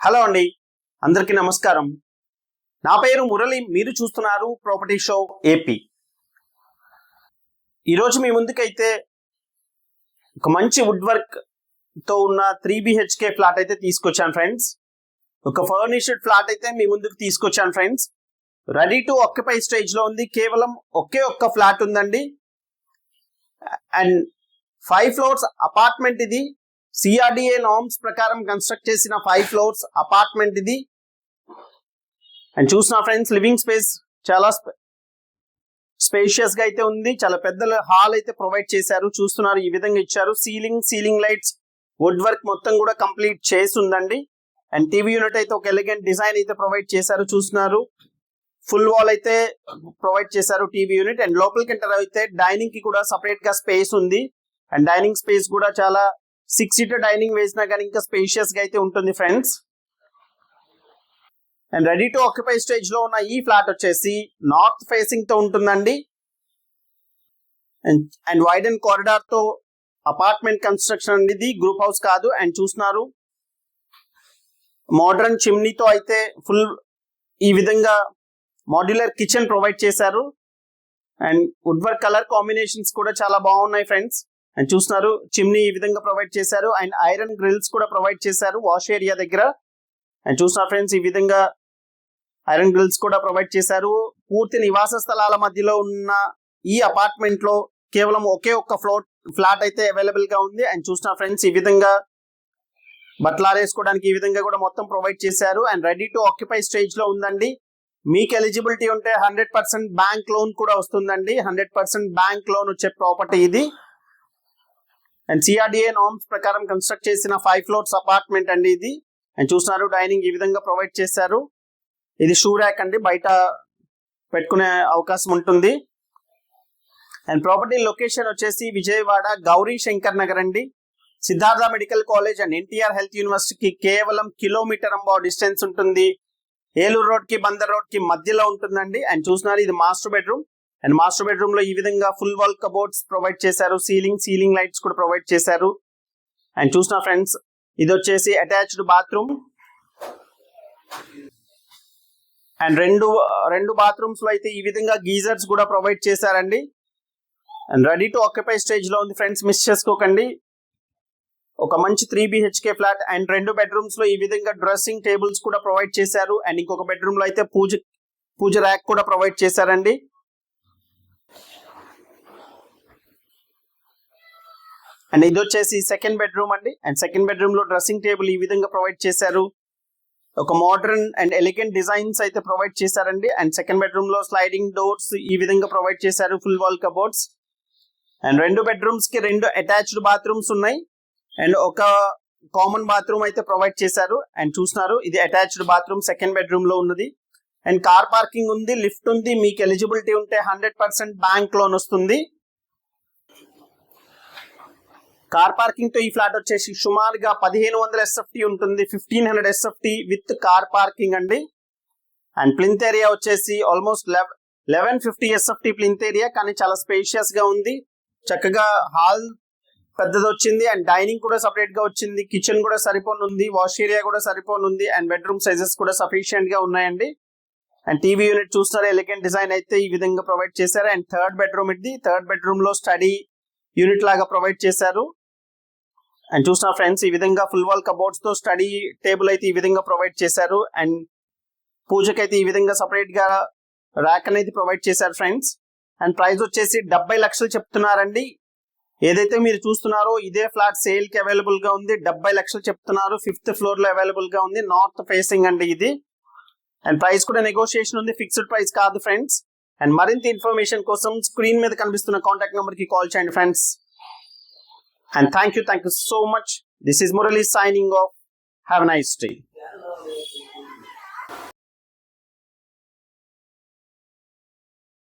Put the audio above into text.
Hello అండి. అందరికీ నమస్కారం. నా పేరు మురళి మీరు చూస్తున్నారు ప్రాపర్టీ షో ఏపీ ఈరోజు మీ ముందుకైతే ఒక మంచి వుడ్ వర్క్తో ఉన్న త్రీ బిహెచ్కే ఫ్లాట్ అయితే తీసుకొచ్చాను ఫ్రెండ్స్ ఒక ఫర్నిష్డ్ ఫ్లాట్ అయితే మీ ముందుకు తీసుకొచ్చాను ఫ్రెండ్స్ రెడీ టు ఆక్యుపై స్టేజ్లో ఉంది. కేవలం ఒకే ఒక్క ఫ్లాట్ ఉందండి. అండ్ ఫైవ్ ఫ్లోర్స్ అపార్ట్మెంట్ ఇది. సిఆర్డిఏ నార్మ్స్ ప్రకారం కన్స్ట్రక్ట్ చేసిన ఫైవ్ ఫ్లోర్స్ అపార్ట్మెంట్ ఇది. అండ్ చూసిన ఫ్రెండ్స్ లివింగ్ స్పేస్ చాలా స్పేషియస్గా అయితే ఉంది. చాలా పెద్ద హాల్ అయితే ప్రొవైడ్ చేశారు. చూస్తున్నారు ఈ విధంగా ఇచ్చారు. Ceiling ceiling lights wood work మొత్తం కూడా కంప్లీట్ చేసి ఉందండి అండ్ టీవీ యూనిట్ అయితే ఒక ఎలిగెంట్ డిజైన్ అయితే ప్రొవైడ్ చేశారు. చూస్తున్నారు ఫుల్ వాల్ అయితే ప్రొవైడ్ చేశారు టీవీ యూనిట్ అండ్ లోపలికి ఎంటర్ అయితే డైనింగ్కి కూడా సపరేట్గా స్పేస్ ఉంది. అండ్ డైనింగ్ స్పేస్ కూడా చాలా సిక్స్ సీటర్ డైనింగ్ వేసినా కానీ ఇంకా స్పేషియస్గా అయితే ఉంటుంది friends and ready to occupy స్టేజ్లో ఉన్న ఈ ఫ్లాట్ వచ్చేసి నార్త్ ఫేసింగ్తో ఉంటుందండి. అండ్ వైడ్ అండ్ కారిడార్తో అపార్ట్మెంట్ కన్స్ట్రక్షన్ అండి ఇది. గ్రూప్ హౌస్ కాదు. అండ్ చూస్తున్నారు మోడర్న్ చిమ్నీతో అయితే ఫుల్ ఈ విధంగా మాడ్యులర్ కిచెన్ ప్రొవైడ్ చేశారు. And wood work colour combinations కూడా చాలా బాగున్నాయి ఫ్రెండ్స్ అండ్ చూస్తున్నారు చిమ్నీ ఈ విధంగా ప్రొవైడ్ చేశారు. అండ్ ఐరన్ గ్రిల్స్ కూడా ప్రొవైడ్ చేశారు వాష్ ఏరియా దగ్గర. అండ్ చూస్తున్నారు ఫ్రెండ్స్ ఈ విధంగా ఐరన్ గ్రిల్స్ కూడా ప్రొవైడ్ చేశారు. పూర్తి నివాస స్థలాల మధ్యలో ఉన్న ఈ అపార్ట్మెంట్లో కేవలం ఒకే ఒక్క ఫ్లోట్ ఫ్లాట్ అయితే అవైలబుల్గా ఉంది. అండ్ చూసిన ఫ్రెండ్స్ ఈ విధంగా బట్టలారేసుకోవడానికి ఈ విధంగా కూడా మొత్తం ప్రొవైడ్ చేశారు. అండ్ రెడీ టు ఆక్యుపై స్టేజ్లో ఉందండి. మీకు ఎలిజిబిలిటీ ఉంటే హండ్రెడ్ పర్సెంట్ బ్యాంక్ లోన్ కూడా వస్తుందండి. హండ్రెడ్ పర్సెంట్ బ్యాంక్ లోన్ వచ్చే ప్రాపర్టీ ఇది. అండ్ సిఆర్డిఏ నామ్స్ ప్రకారం కన్స్ట్రక్ట్ చేసిన ఫైవ్ ఫ్లోర్స్ అపార్ట్మెంట్ అండి ఇది. అండ్ చూస్తున్నారు డైనింగ్ ఈ విధంగా ప్రొవైడ్ చేశారు. ఇది షూ ర్యాక్ అండి బయట పెట్టుకునే అవకాశం ఉంటుంది. అండ్ ప్రాపర్టీ లొకేషన్ వచ్చేసి విజయవాడ గౌరీ శంకర్ నగర్ అండి. Siddhartha medical college and NTR health యూనివర్సిటీకి కేవలం కిలోమీటర్ అంబా డిస్టెన్స్ ఉంటుంది. ఏలూరు రోడ్కి బందర్ రోడ్కి మధ్యలో ఉంటుందండి. అండ్ చూసినారు ఇది మాస్టర్ బెడ్రూమ్ అండ్ మాస్టర్ బెడ్రూమ్లో ఈ విధంగా ఫుల్ వాల్ కబోర్డ్స్ ప్రొవైడ్ చేశారు. సీలింగ్ సీలింగ్ లైట్స్ కూడా ప్రొవైడ్ చేశారు. అండ్ చూసిన ఫ్రెండ్స్ ఇది వచ్చేసి అటాచ్డ్ బాత్రూమ్ అండ్ రెండు రెండు బాత్రూమ్స్లో అయితే ఈ విధంగా గీజర్స్ కూడా ప్రొవైడ్ చేశారండి. అండ్ రెడీ టు ఆక్యుపై స్టేజ్లో ఉంది ఫ్రెండ్స్ మిస్ చేసుకోకండి. ఒక మంచి త్రీ బిహెచ్కే ఫ్లాట్ అండ్ రెండు బెడ్రూమ్స్లో ఈ విధంగా డ్రెస్సింగ్ టేబుల్స్ కూడా ప్రొవైడ్ చేశారు. అండ్ ఇంకొక బెడ్రూమ్లో అయితే పూజ పూజ ర్యాక్ కూడా ప్రొవైడ్ చేశారండి. అండ్ ఇది వచ్చేసి సెకండ్ బెడ్రూమ్ అండి. అండ్ సెకండ్ బెడ్రూమ్లో డ్రెస్సింగ్ టేబుల్ ఈ విధంగా ప్రొవైడ్ చేశారు. ఒక మోడర్న్ అండ్ ఎలిగెంట్ డిజైన్స్ అయితే ప్రొవైడ్ చేశారండి. అండ్ సెకండ్ బెడ్రూమ్లో స్లైడింగ్ డోర్స్ ఈ విధంగా ప్రొవైడ్ చేశారు ఫుల్ వాల్ కబోర్డ్స్ అండ్ రెండు బెడ్రూమ్స్కి రెండు అటాచ్డ్ బాత్రూమ్స్ ఉన్నాయి. అండ్ ఒక కామన్ బాత్రూమ్ అయితే ప్రొవైడ్ చేశారు. అండ్ చూస్తున్నారు ఇది అటాచ్డ్ బాత్రూమ్ సెకండ్ బెడ్రూమ్లో ఉన్నది. అండ్ కార్ పార్కింగ్ ఉంది లిఫ్ట్ ఉంది మీకు ఎలిజిబిలిటీ ఉంటే హండ్రెడ్ పర్సెంట్ బ్యాంక్ లోన్ వస్తుంది. కార్ పార్కింగ్తో ఈ ఫ్లాట్ వచ్చేసి సుమారుగా పదిహేను వందల ఎస్ఎఫ్టీ ఉంటుంది. Fifteen hundred SFT with car parking అండి. అండ్ ప్లింత్ ఏరియా వచ్చేసి almost eleven fifty SFT plinth area కానీ చాలా స్పేషియస్గా ఉంది. చక్కగా హాల్ పెద్దది వచ్చింది అండ్ డైనింగ్ కూడా సపరేట్గా వచ్చింది. కిచెన్ కూడా సరిపోనుంది. వాష్ ఏరియా కూడా సరిపోనుంది అండ్ బెడ్రూమ్ సైజెస్ కూడా సఫిషియెంట్గా ఉన్నాయండి. అండ్ టీవీ యూనిట్ చూస్తారు ఎలిగెంట్ డిజైన్ అయితే ఈ విధంగా ప్రొవైడ్ చేశారు. అండ్ థర్డ్ బెడ్రూమ్ ఇది థర్డ్ బెడ్రూమ్లో స్టడీ యూనిట్ లాగా ప్రొవైడ్ చేశారు. అండ్ చూసిన ఫ్రెండ్స్ ఈ విధంగా ఫుల్ వాల్ కబోర్డ్స్తో స్టడీ టేబుల్ అయితే ఈ విధంగా ప్రొవైడ్ చేశారు. అండ్ పూజకైతే ఈ విధంగా సపరేట్గా ర్యాక్ అనేది ప్రొవైడ్ చేశారు ఫ్రెండ్స్ అండ్ ప్రైస్ వచ్చేసి డెబ్బై లక్షలు చెప్తున్నారండి. ఏదైతే మీరు చూస్తున్నారో ఇదే ఫ్లాట్ సేల్కి అవైలబుల్గా ఉంది. డెబ్బై లక్షలు చెప్తున్నారు. ఫిఫ్త్ ఫ్లోర్లో అవైలబుల్గా ఉంది. నార్త్ ఫేసింగ్ అండి ఇది. అండ్ ప్రైస్ కూడా నెగోషియేషన్ ఉంది. ఫిక్స్డ్ ప్రైస్ కాదు ఫ్రెండ్స్ అండ్ మరింత ఇన్ఫర్మేషన్ కోసం స్క్రీన్ మీద కనిపిస్తున్న కాంటాక్ట్ నెంబర్కి కాల్ చేయండి friends And thank you, thank you so much. This is Murali signing off. Have a nice day.